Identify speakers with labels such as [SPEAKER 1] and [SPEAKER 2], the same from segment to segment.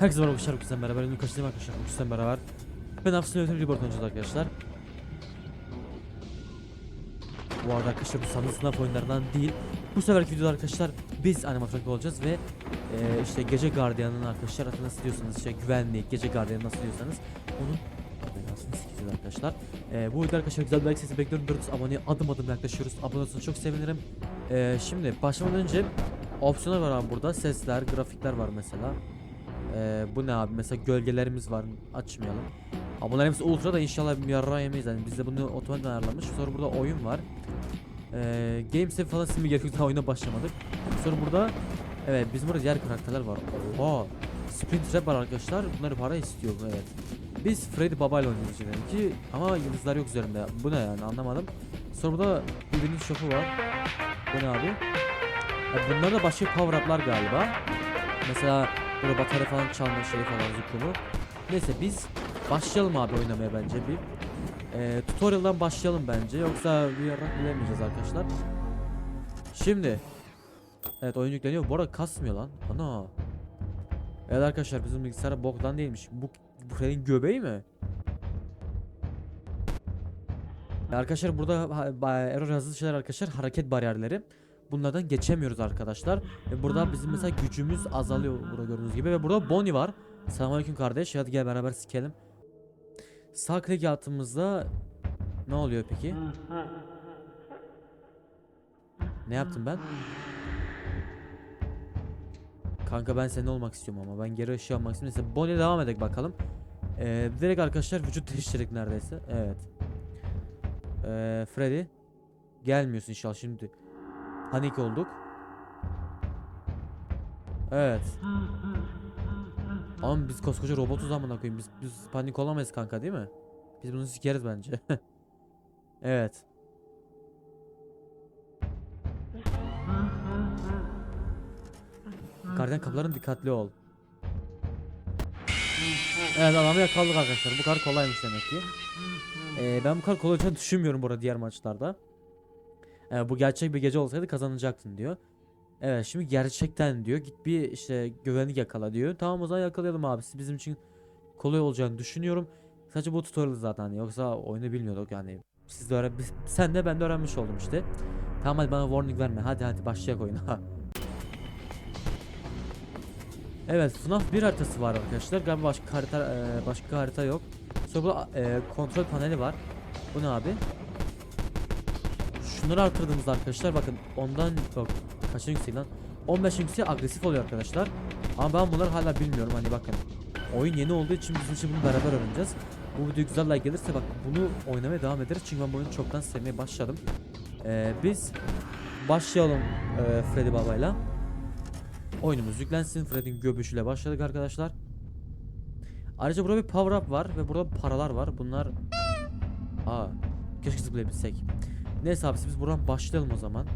[SPEAKER 1] Herkese merhaba arkadaşlar, Kuzen beraber, Ünlü Kaçtığım arkadaşlar, Kuzen beraber. Ben Hafsın Yönetim Report oynayacağız arkadaşlar. Bu arada arkadaşlar bu sandık sınav oyunlarından değil. Bu seferki videoda arkadaşlar biz animatörlük olacağız ve e, işte gece gardiyanın arkadaşlar adını nasıl diyorsanız işte güvenlik, gece gardiyanı nasıl diyorsanız onun belasını sikeceğiz arkadaşlar. E, bu videoda arkadaşlar güzel bir like sesi bekliyorum. 400 aboneye adım adım yaklaşıyoruz. Abone olursanız çok sevinirim. E, şimdi başlamadan önce opsiyonlar var burada. Sesler, grafikler var mesela. Ee, bu ne abi? Mesela gölgelerimiz var. Açmayalım. Abonelerimiz ultra da inşallah bir yarra yemeyiz. Yani bizde bunu otomatik ayarlamış. Sonra burada oyun var. Ee, game save falan silme gerekiyor. Daha oyuna başlamadık. Sonra burada evet bizim burada diğer karakterler var. Oha. Sprint Trap var arkadaşlar. Bunları para istiyor evet. Biz Freddy Baba ile oynuyoruz ki ama yıldızlar yok üzerinde. Bu ne yani anlamadım. Sonra burada birinin şoku var. Bu ne abi? Ya bunlar da başka power up'lar galiba. Mesela Böyle batarya falan çalma şey falan zıkkımı. Neyse biz başlayalım abi oynamaya bence bir. Ee, tutorial'dan başlayalım bence yoksa bir yarak bilemeyeceğiz arkadaşlar. Şimdi Evet oyun yükleniyor. Bu arada kasmıyor lan. Ana. Evet arkadaşlar bizim bilgisayar boktan değilmiş. Bu bu Fred'in göbeği mi? Arkadaşlar burada error yazılı şeyler arkadaşlar hareket bariyerleri. Bunlardan geçemiyoruz arkadaşlar. Ve burada bizim mesela gücümüz azalıyor burada gördüğünüz gibi. Ve burada Bonnie var. Selamünaleyküm kardeş. Hadi gel beraber sikelim. Sağ klik ne oluyor peki? Ne yaptım ben? Kanka ben senin olmak istiyorum ama ben geri ışığı almak istiyorum. Neyse Bonnie devam edelim bakalım. Ee, direkt arkadaşlar vücut değiştirdik neredeyse. Evet. Ee, Freddy. Gelmiyorsun inşallah şimdi. Panik olduk. Evet. Ama biz koskoca robotuz amına koyayım. Biz, biz panik olamayız kanka değil mi? Biz bunu sikeriz bence. evet. Gardiyan kapıların dikkatli ol. Evet adamı yakaladık arkadaşlar. Bu kadar kolaymış demek ki. Ee, ben bu kadar kolay düşünmüyorum bu arada diğer maçlarda. Ee, bu gerçek bir gece olsaydı kazanacaktın diyor. Evet şimdi gerçekten diyor. Git bir işte güvenlik yakala diyor. Tamam o zaman yakalayalım abi. Siz bizim için kolay olacağını düşünüyorum. Sadece bu tutorial zaten yoksa oyunu bilmiyorduk yani. Siz de öğren sen de ben de öğrenmiş oldum işte. Tamam hadi bana warning verme. Hadi hadi başlayak oyuna. evet FNAF 1 haritası var arkadaşlar. Galiba başka harita e, başka harita yok. Sonra burada e, kontrol paneli var. Bu ne abi? Şunları artırdığımızda arkadaşlar bakın ondan yok kaçın yükseği lan? 15 yükseği agresif oluyor arkadaşlar. Ama ben bunları hala bilmiyorum hani bakın. Oyun yeni olduğu için bizim için bunu beraber öğreneceğiz. Bu video güzel like gelirse bak bunu oynamaya devam ederiz. Çünkü ben bu oyunu çoktan sevmeye başladım. Ee, biz başlayalım e, Freddy babayla. Oyunumuz yüklensin Freddy'nin göbüşüyle başladık arkadaşlar. Ayrıca burada bir power up var ve burada paralar var. Bunlar aa keşke zıplayabilsek Neyse abi biz buradan başlayalım o zaman.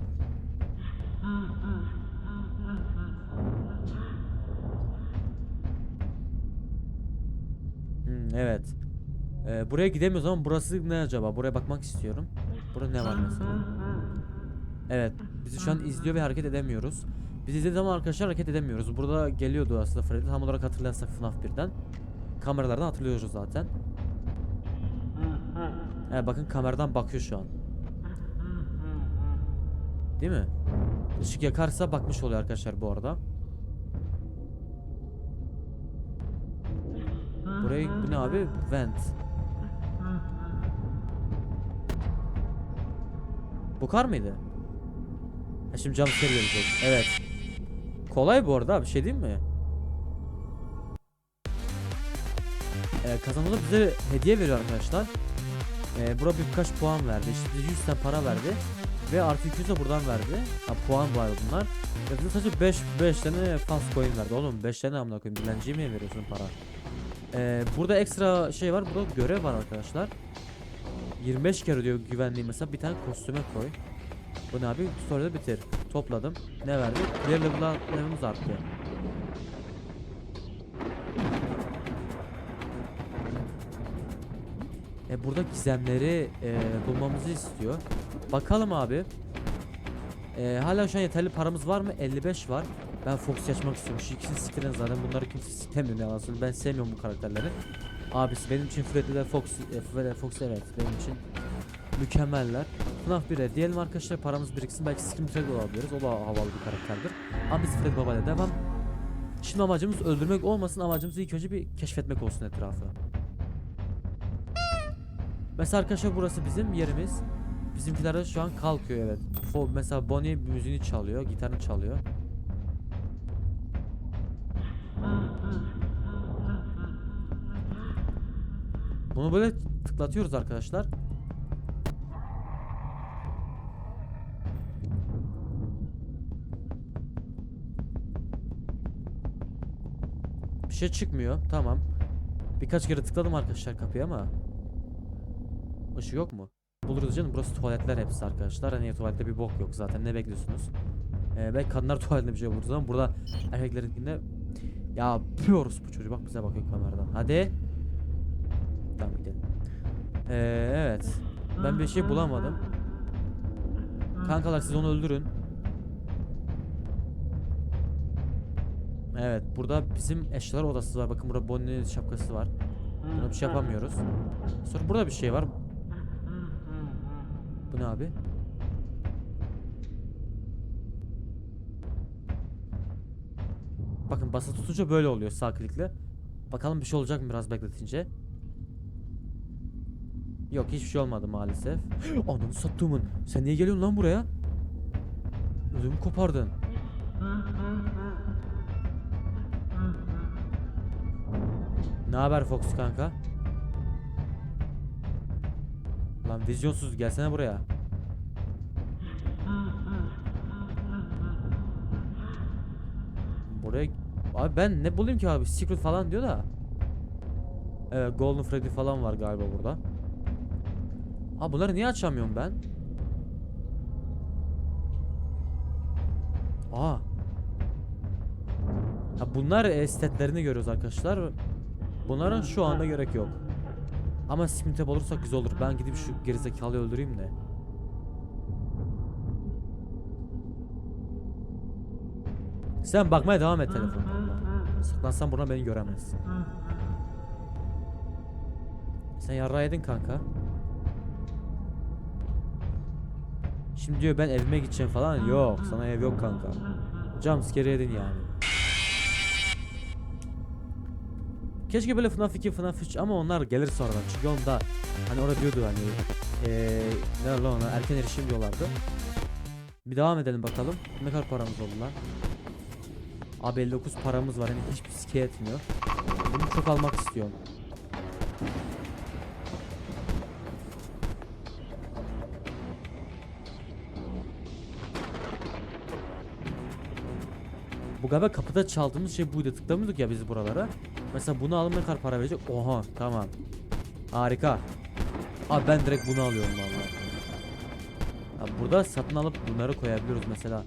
[SPEAKER 1] Hmm, evet. Ee, buraya gidemiyoruz ama burası ne acaba? Buraya bakmak istiyorum. Burada ne var mesela? Evet. Bizi şu an izliyor ve hareket edemiyoruz. Biz izlediğimiz zaman arkadaşlar hareket edemiyoruz. Burada geliyordu aslında Freddy. Tam olarak hatırlarsak FNAF 1'den. Kameralardan hatırlıyoruz zaten. Evet bakın kameradan bakıyor şu an. Değil mi? Işık yakarsa bakmış oluyor arkadaşlar bu arada. Burayı bu ne abi? Vent. Bu kar mıydı? Ha şimdi jumpscare gelecek. Evet. Kolay bu arada bir şey değil mi? Ee, kazananı bize hediye veriyor arkadaşlar. Ee, bura birkaç puan verdi. İşte bize 100 tane para verdi. Ve artı 200 de buradan verdi. Ha, puan var bunlar. Ve bize sadece 5 5 tane fast coin verdi. Oğlum 5 tane amına koyayım. Dilenciye mi veriyorsun para? Ee, burada ekstra şey var. Burada görev var arkadaşlar. 25 kere diyor güvenliği mesela bir tane kostüme koy. Bu ne abi? Tutorial'ı bitir. Topladım. Ne verdi? Player level'a level'ımız arttı. E burada gizemleri e, bulmamızı istiyor. Bakalım abi. E, hala şu an yeterli paramız var mı? 55 var. Ben Fox'u açmak istiyorum. Şu ikisini siktirin zaten bunları kimse istemiyor ne söyleyeyim. Ben sevmiyorum bu karakterleri. Abisi benim için Freddy ile Fox, e, Freddy Fox evet benim için mükemmeller. FNAF 1'e diyelim arkadaşlar paramız biriksin belki Scream Trade olabiliriz. O da havalı bir karakterdir. Ama biz Freddy Baba ile devam. Şimdi amacımız öldürmek olmasın amacımız ilk önce bir keşfetmek olsun etrafı. Mesela arkadaşlar burası bizim yerimiz. Bizimkiler de şu an kalkıyor evet. Fo mesela Bonnie müziğini çalıyor, gitarını çalıyor. Bunu böyle tıklatıyoruz arkadaşlar. Bir şey çıkmıyor. Tamam. Birkaç kere tıkladım arkadaşlar kapıya ama Işık yok mu? Buluruz canım. Burası tuvaletler hepsi arkadaşlar. Hani tuvalette bir bok yok zaten. Ne bekliyorsunuz? Ee, belki kadınlar tuvaletinde bir şey buluruz ama burada erkeklerinkinde ya yapıyoruz bu çocuğu. Bak bize bakıyor kameradan. Hadi. Tamam gidelim. Ee, evet. Ben bir şey bulamadım. Kankalar siz onu öldürün. Evet burada bizim eşyalar odası var. Bakın burada Bonnie'nin şapkası var. Buna bir şey yapamıyoruz. Sonra burada bir şey var. Bu ne abi? Bakın basa tutunca böyle oluyor sağ klikle. Bakalım bir şey olacak mı biraz bekletince. Yok hiçbir şey olmadı maalesef. Ananı sattığımın. Sen niye geliyorsun lan buraya? Ödümü kopardın. Ne haber Fox kanka? Lan vizyonsuz gelsene buraya. Buraya Abi ben ne bulayım ki abi? Secret falan diyor da. Evet Golden Freddy falan var galiba burada. Ha bunları niye açamıyorum ben? Aa. Ha bunlar estetlerini görüyoruz arkadaşlar. Bunların şu anda gerek yok. Ama Smith'e olursak güzel olur. Ben gidip şu gerizekalıyı öldüreyim de. Sen bakmaya devam et telefonla. Saklansan buradan beni göremezsin. Sen yarrağı yedin kanka. Şimdi diyor ben evime gideceğim falan. Yok sana ev yok kanka. Jumpscare yedin yani. Keşke böyle FNAF 2, FNAF 3 ama onlar gelir sonradan. Çünkü onda hani orada diyordu hani eee ne lan ona erken erişim diyorlardı. Bir devam edelim bakalım. Ne kadar paramız oldu lan? Abi 59 paramız var. Yani hiçbir sike etmiyor. Bunu çok almak istiyorum. Bu galiba kapıda çaldığımız şey buydu. Tıklamıyorduk ya biz buralara. Mesela bunu ne kadar para verecek? Oha tamam. Harika. Abi ben direkt bunu alıyorum vallahi. Abi burada satın alıp bunları koyabiliyoruz mesela.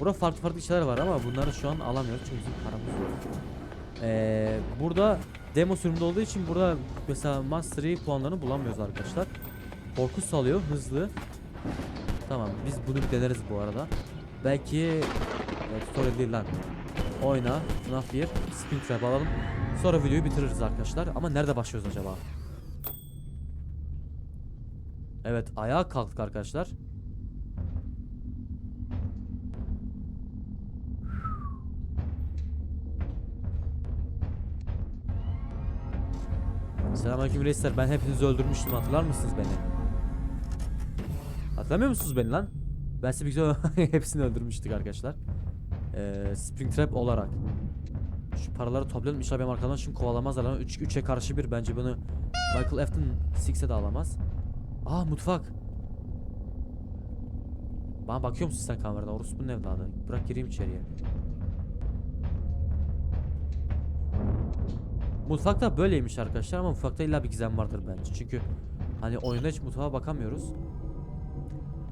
[SPEAKER 1] Burada farklı farklı şeyler var ama bunları şu an alamıyoruz çünkü bizim paramız yok. Ee, burada demo sürümde olduğu için burada mesela Mastery puanlarını bulamıyoruz arkadaşlar. Korku salıyor hızlı. Tamam biz bunu deneriz bu arada. Belki e, tutorial değil lan. Oyna FNAF 1 Spin Trap alalım. Sonra videoyu bitiririz arkadaşlar. Ama nerede başlıyoruz acaba? Evet ayağa kalktık arkadaşlar. Selamünaleyküm reisler. Ben hepinizi öldürmüştüm. Hatırlar mısınız beni? Hatırlamıyor musunuz beni lan? Ben size bir güzel hepsini öldürmüştük arkadaşlar. Ee, Springtrap olarak. Şu paraları toplayalım. İnşallah benim arkamdan şimdi kovalamazlar lan. 3 3'e karşı bir bence bunu Michael Afton 6'e de alamaz. Aa mutfak. Bana bakıyor musun sen kameradan? Orospu'nun evladı. Bırak gireyim içeriye. Mutfakta böyleymiş arkadaşlar ama mutfakta illa bir gizem vardır bence. Çünkü hani oyunda hiç mutfağa bakamıyoruz.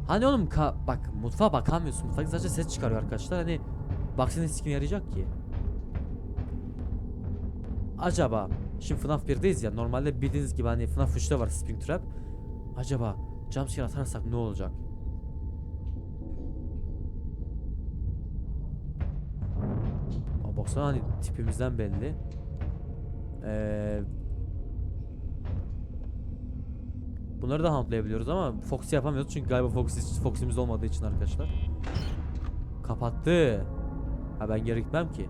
[SPEAKER 1] Hani oğlum ka bak mutfağa bakamıyorsun. Mutfak sadece ses çıkarıyor arkadaşlar. Hani baksana sikim yarayacak ki. Acaba şimdi FNAF 1'deyiz ya normalde bildiğiniz gibi hani FNAF 3'te var Springtrap. Acaba jumpscare atarsak ne olacak? Baksana hani tipimizden belli. Ee, bunları da huntlayabiliyoruz ama Foxy yapamıyoruz çünkü galiba Foxy, Foxy'miz olmadığı için arkadaşlar. Kapattı. Ha ben geri gitmem ki.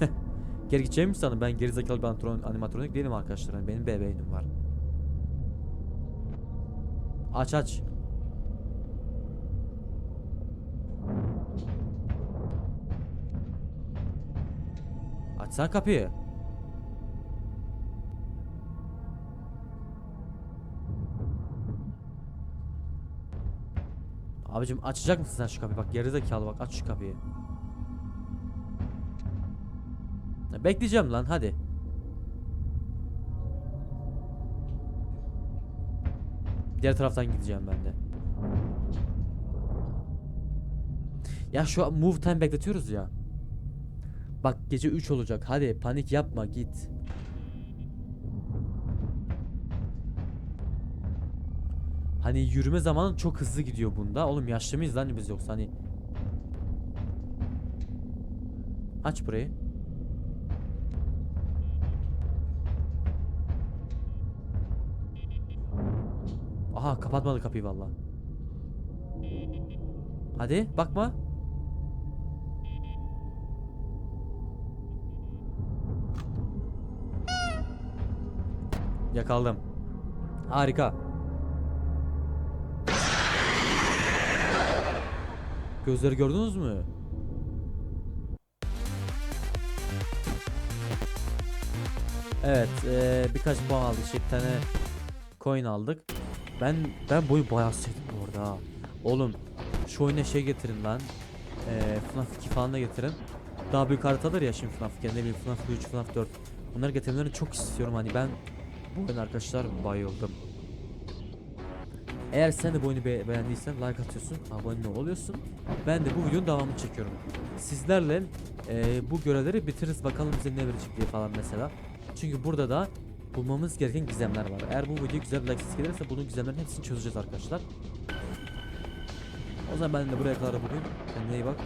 [SPEAKER 1] geri gideceğim mi sanırım? Ben geri zekalı bir antron- animatronik değilim arkadaşlar. Hani benim bebeğim var. Aç aç. Açsana kapıyı. Abicim açacak mısın sen şu kapıyı? Bak gerizekalı bak aç şu kapıyı. Bekleyeceğim lan hadi. Diğer taraftan gideceğim ben de. Ya şu an move time bekletiyoruz ya. Bak gece 3 olacak. Hadi panik yapma git. Hani yürüme zamanı çok hızlı gidiyor bunda. Oğlum yaşlı mıyız lan biz yoksa hani. Aç burayı. Aha kapatmadı kapıyı valla. Hadi bakma. Yakaldım. Harika. Gözleri gördünüz mü? Evet, eee, birkaç puan aldık. Bir tane coin aldık. Ben ben boyu bayağı sevdim bu arada. ha. Oğlum şu oyuna şey getirin lan. Eee FNAF 2 falan da getirin. Daha büyük haritalar ya şimdi FNAF 2, ne bileyim FNAF 3, FNAF 4. Bunları getirmelerini çok istiyorum hani ben bu oyun arkadaşlar bayıldım. Eğer sen de bu oyunu be- beğendiysen like atıyorsun, abone oluyorsun. Ben de bu videonun devamını çekiyorum. Sizlerle eee, bu görevleri bitiririz bakalım bize ne verecek diye falan mesela. Çünkü burada da bulmamız gereken gizemler var. Eğer bu video güzel bir like gelirse bunun gizemlerin hepsini çözeceğiz arkadaşlar. O zaman ben de buraya kadar bugün. Kendine iyi bak.